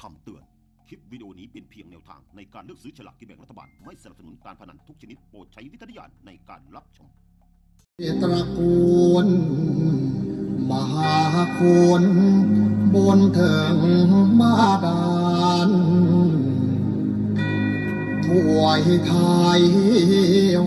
คำเตือน คลิปวิดีโอนี้เป็นเพียงแนวทางในการเลือกซื้อฉลากกินแบ่งรัฐบาล ไม่สนับสนุนการพนันทุกชนิดโปรดใช้วิจารณญาณในการรับชมเตระกูล มหาคุณบนเถึงมาดานถวยไทย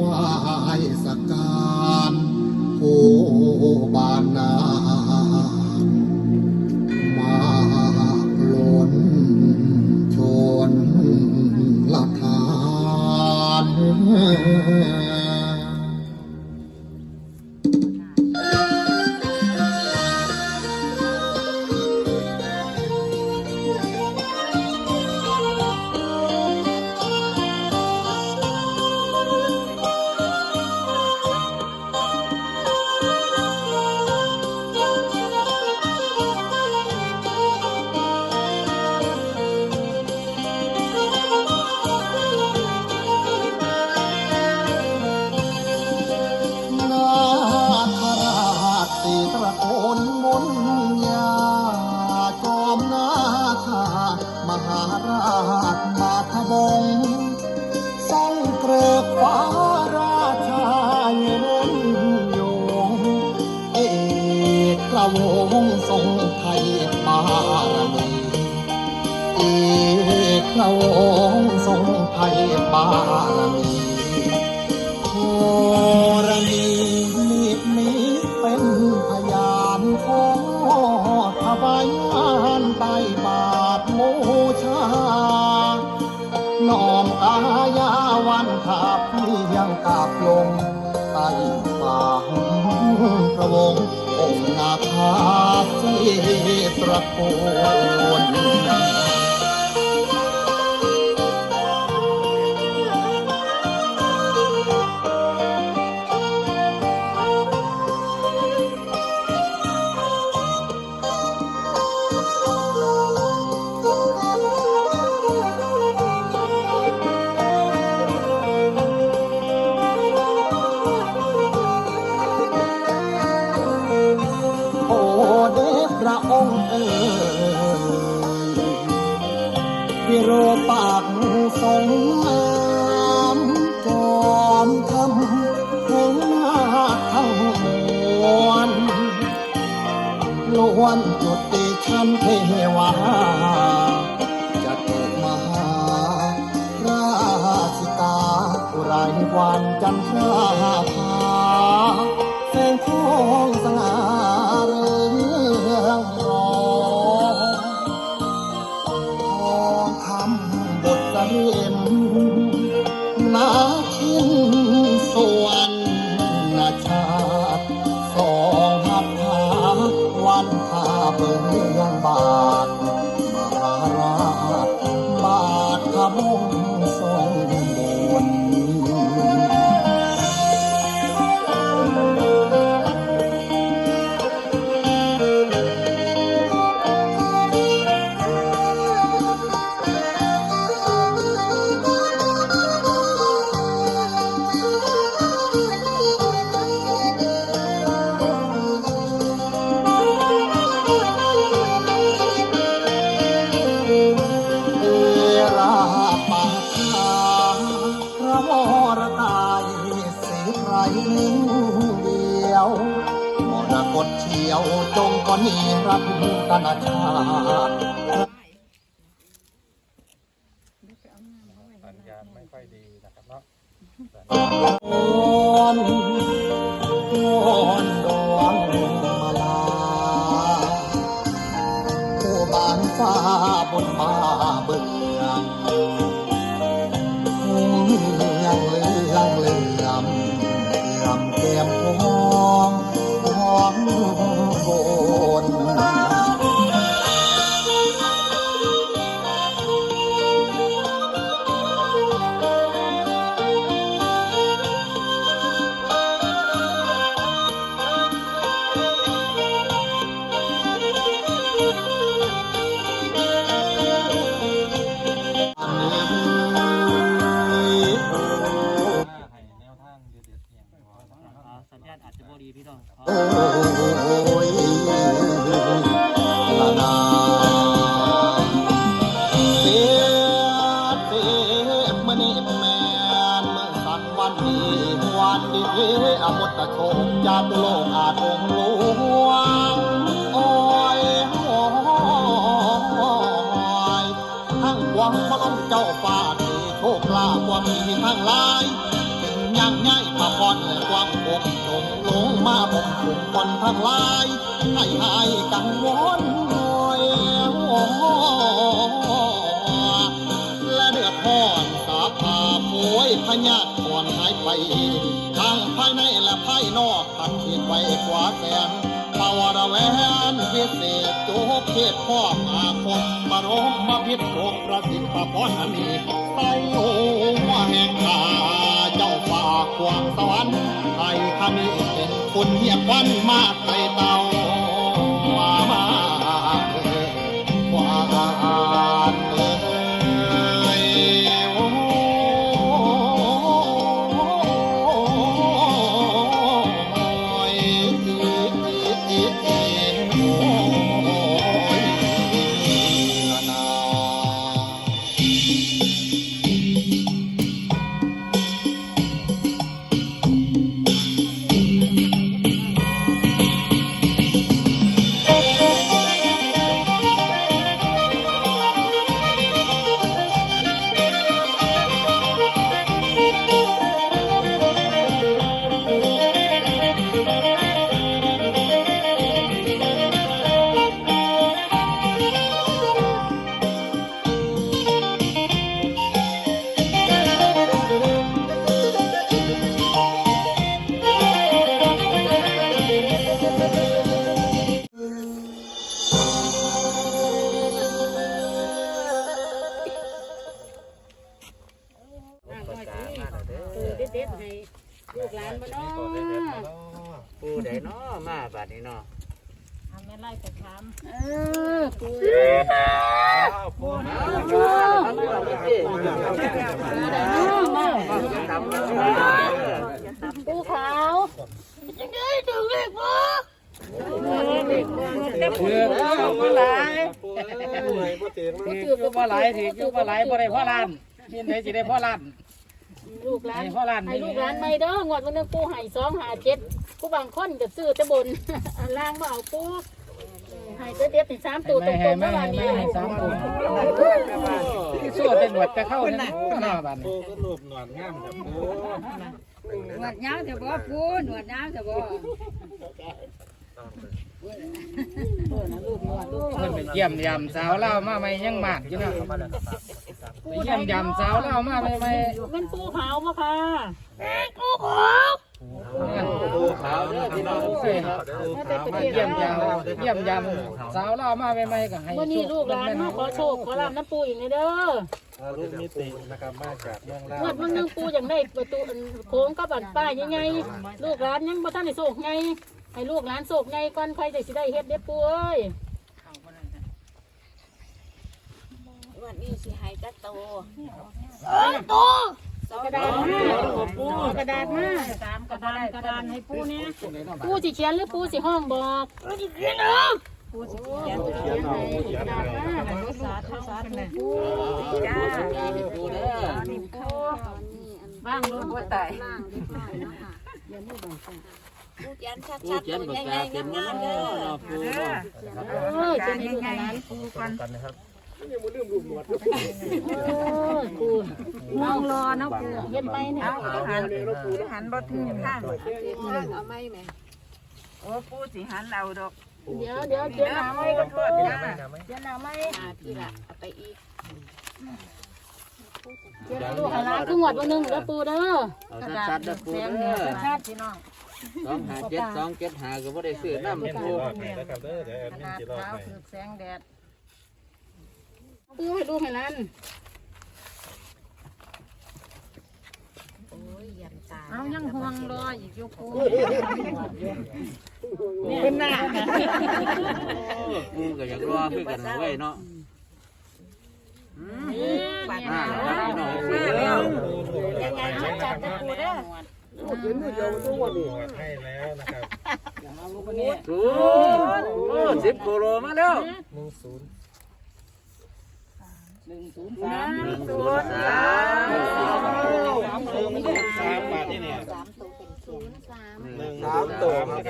วายสการผู้บ ราชมาทบงสร้างเกลือฟ้าราชาเย็นยงเอกกระวงทรงไทยบารมีเอกกระวงทรงไทยบารมี ระวงองค์นาคาเสตระโกน วิโรปากทรงงามจอมทำเพลงนาทั้งมวลล้วนจุติชั้นเทวาจะเกิดมหาราชิกาอุไรวันจันทราภา ขบงทรงบนียวจงกนีรัตนชาติสัญญาณไม่ค่อยดีนะครับเนาะวอนวอนดวงมาลาผู้บานฟ้าบนมาเบื้อ จาตุโลกอาจองหลวงโอ้ยโอ้ยทั้งวังพระองค์เจ้าฟ้าที่โชคลาภความมีทั้งหลายเป็นยังไงมาพรและความปกจงลงมาบกขุมคนทั้งหลายให้หายกังวลโอยโอ้และเดือดร้อนสาภาโผยพญาติก่อนหายไปทั้งภายใน ทันทีไปกว่าแสนปาวรแวนพิเศษจูบเทศพ่อมาคมมารมมาพิษโลกประสิทธิ์ประพรอันนี้ใส่หัวแห่งขาเจ้าฝากควางสวรรค์ไทยคำนี้เป็นคุณเฮียบวันมาไกลเตา ด็ดๆให้ลูกหลานบ่เนาะปูไดเนาะมาบัดนี้เนาะทำแม่ไล่ไปถามเออปูปูปูได้เนาะมาปูขาวจังได้ถึงเลขบ่เต็มหัวบ่หลายถือก็บ่หลายถือก็บ่หลายบ่ได้พ่อล้านนี่ไหนสิได้พ่อล้าน ลูกหลานให้พ่อล้านให้ลูกหลานไม่เด้องวดวันนึงปูให้2 5 7ผู้บางคนก็ซื้อแต่บนอันล่างบ่เอาปูให้เด็ดๆนี่3ตัวตรงๆเมื่อวานนี้ให้สามตัวสู้แต่หนวดจะเข้านั่นหน้าบ้านปูก็รูปหนวดงามกับปูหนวดยาวเถอะบ่ปูหนวดยาวเถอะบ่เออนะลูกนวดลูกเพิ่นไปเยี่ยมยามสาวเล่ามาใหม่ยังมากอยู่เนาะ ไปเยี่ยมยามสาวเล่ามาใหม่ใหม่เป็นปูขาวบ่ค่ะปูขาวเด้อพี่น้องเอ้ยปูถ้าขาวเป็นมาประเทศเยี่ยมลาวยามเยี่ยมยามสาวเล่ามาใหม่ใหม่ก็ให้วันนี้ลูกหลานมาขอโชคขอลาบน้ำปูอีกเลยเด้อรูปมิตินะครับมาจากเมืองลาวงวดมันนึงปูอย่างได้ประตูโค้งกับบันป้ายยังไงลูกหลานยังบ่ทันได้โศกไงให้ลูกหลานโศกไงก่อนใครจะสิได้เฮ็ดเด้อปูเอ้ย วันนี้สิให้จักโตกระดาษมาปูกระดาษมาสามกระดานกระดานให้ปูเนี่ยปูสิเขียนหรือปูสิห้องบอกปูสิเขียนเนาะปูสิเขียนเขียนให้กระดาษมาสาธุสาธุปูจ้าปูเด้อว่างลงบ่ตายปูเขียนชัดปูชัดเขียนตัวปากใหญ่กาเป็นๆเนาะงามๆเด้อเนาะปูเนาะเออ จะมีลูกหลานปูก่อนเออปูนั่งรอนะปูเฮ็ดไปเนี่ยหันหันบ่ถึงข้างเอาไหมแม่โอ้ปูสิหันเอาดอกเดี๋ยวเดี๋ยวเดี๋ยวหนาไม่ก็ปูเดี๋ยวหนาไม่อ่าพี่ละเอาไปอีกเดี๋ยวลูกหลานคือหวดวันหนึงเด้อปูเด้อเอาชัดๆเด้อปูเด้อชาติพี่น้องสองหาเจ็ดสองเจ็ดหาก็บ่ได้ซื้อน้ำปูแสงแดด ปูให้ลูกให้หลานโอ้ยยันตาเอายังห่วงรออีกอยู่ปูเป็นหน้าปูก็อยากรอคือกันไว้เนาะอืมปัดอ่ามาพี่น้องเด้อยังไงชัดๆจะปูเด้อศูนย์โอ้สิบกิโลมาแล้วหนึ่งศูนย์สาม หนึ่งศูนย์สามหนึ่งศูนย์สามบาทนี่เนี่ยสามตัวเป็นศูนย์สามหนึ่งสามตัวครับ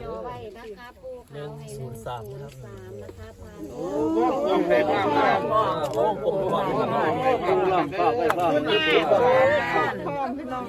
จอไว้นะคะปูเขาให้หนึ่งศูนย์สามนะคะผ่านลองได้บ้างครับโอ้ผมรู้ว่ามันล องก็ไปพ่อ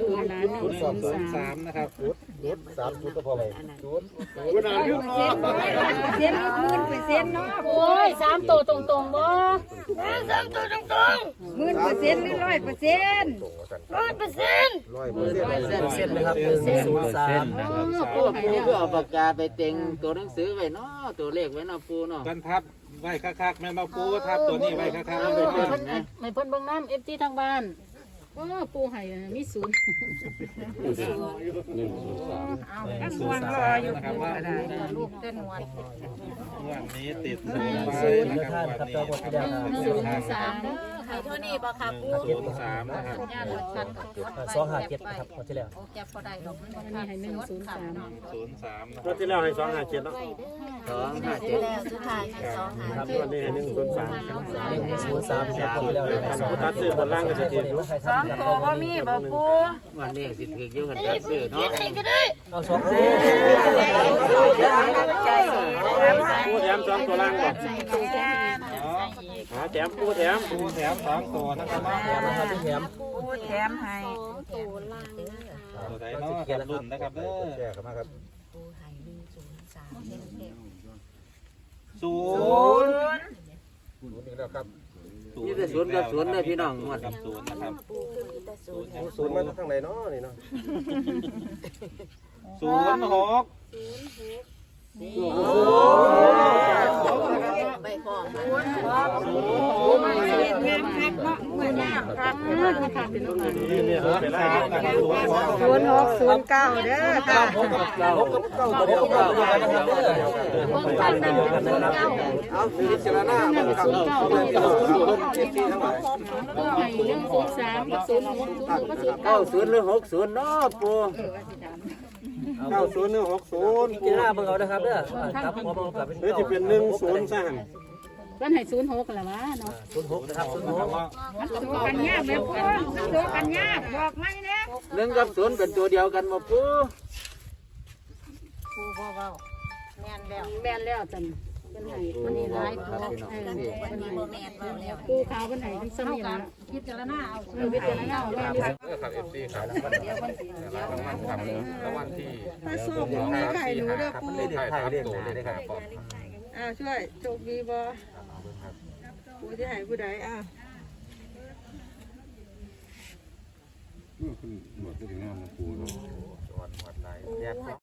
ดูร้านหนึ่งศูนย์สามนะครับสามชุดก็พอเลยเวลาเรื่องเซ็นหมื่นเปอร์เซ็นต์เนาะโอ้ยสามตัวตรงๆบ่หมื่นเปอร์เซ็นต์หรือร้อยเปอร์เซ็นต์ร้อยเปอร์เซ็นต์ร้อยเปอร์เซ็นต์เส้นเส้นนะครับศูนย์สามปูปูเพื่อเอาปากกาไปเต็งตัวหนังสือไว้เนาะตัวเลขไว้เนาะปูเนาะกันทับ ไว้คักๆแม่มาปูทับตัวนี้ไว้คักเอาๆไปไม่เต็เพิ่งนนะไม่เพิ่นเบิ่งน้ำเอฟซีทางบ้านโอ้ปูไห้มีศูนย์เอาตั้งวันรออยู่ปูก็ได้ลูกเต้นวันวันนี้ติดศูนย์ไว้นะครับวันนี้ศูนย์สาม เด้อไห้เท่านี้บ่ค่ะปูศูนย์สามนะครับสองหาเจ็ดนะครับคนที่แล้วเก็บบ่ได้ดอกมันบ่มีให้หนึ่งศูนย์สามศูนย์สามนะคครันบที่แล้วให้สองหาเจ็ดเนาะสองห้าเจ็ดแล้วสุดท้ายให้สองหาครับเจ็ดวันนี้ให้หนึ่งศูนย์สามหนึ่งศูนย์สามครับคนที่แล้วเลยตัดซื้อบนล่างก็จะเจ็ดอยู่สองตัวบ่มีบ่ปูวันนี้สิถือยุ่งกันจัดซื้อเนาะเอาสองใจผู้แถมสองตัวล่างก่อนหาแถมผู้แถมปูแถมสองตัวนะครับแถมนะครับที่แถมปูแถมให้ตัวล่างนะคะตัวไหนเนาะครับรุ่นนะครับเด้อแก้กันมาครับศูนย์นี่แล้วครับนี่แต่ศูนย์กับศูนย์เลยพี่น้องหมดกับศูนย์นะครับศูนย์ศูนย์มาทางไหนเนาะนี่เนาะศูนย์หกใบฟอง ปูมาเรียนงานคักเนาะเมื่อยากครับ ค่ะ เป็นลูกนี่นี่ศูนย์สามนะครับศูนย์หกศูนย์หกศูนย์เก้าเด้อค่ะเก้าเก้าตัวเดียวเก้าเดียวนะครับเบิ่งกันนั่นศูนย์เก้าเอาพิจารณาบ้างครับศูนย์เก้าเรื่องเจ็ดที่ทั้ายปูไห้เรื่องศูนย์สามกับศูนย์หกศูนย์หกกับศูนย์เก้าศูนย์หรือหกศูนย์เนาะปูเก้าศูนย์หนึ่งหกศูนย์กินหน้าเบิ่งเอานะครับเด้อครับผมเอากลับเป็นหรือจะเป็นหนึ่งศูนย์สั่ง วันไห้ศูนย์หกแล้ววะเนาะศูนย์หกนะครับศูนย์หกตัวกันยากแม่ปูตัวกันยากบอกไม่นะหนึ่งกับศูนย์เป็นตัวเดียวกันมาปูปูบ่เว้าแม่นแล้วแม่นแล้วจันเป็นไห้วันนี้ร้ายปูเออวันนี้บ่แม่นเว้าแล้วปูขาวเป็นไห้ทั้งสมีละพิจารณาเอาเออพิจารณาเอาแม่นอยู่ถ้าสูบยังไม่ไข่หนูเด้อปูเลขไทยเลขหนาเลยครับอ่าช่วยโชคดีบ่ ปูที่ไหนผู้ใดอะหมดที่ถึงงานปูเนาะ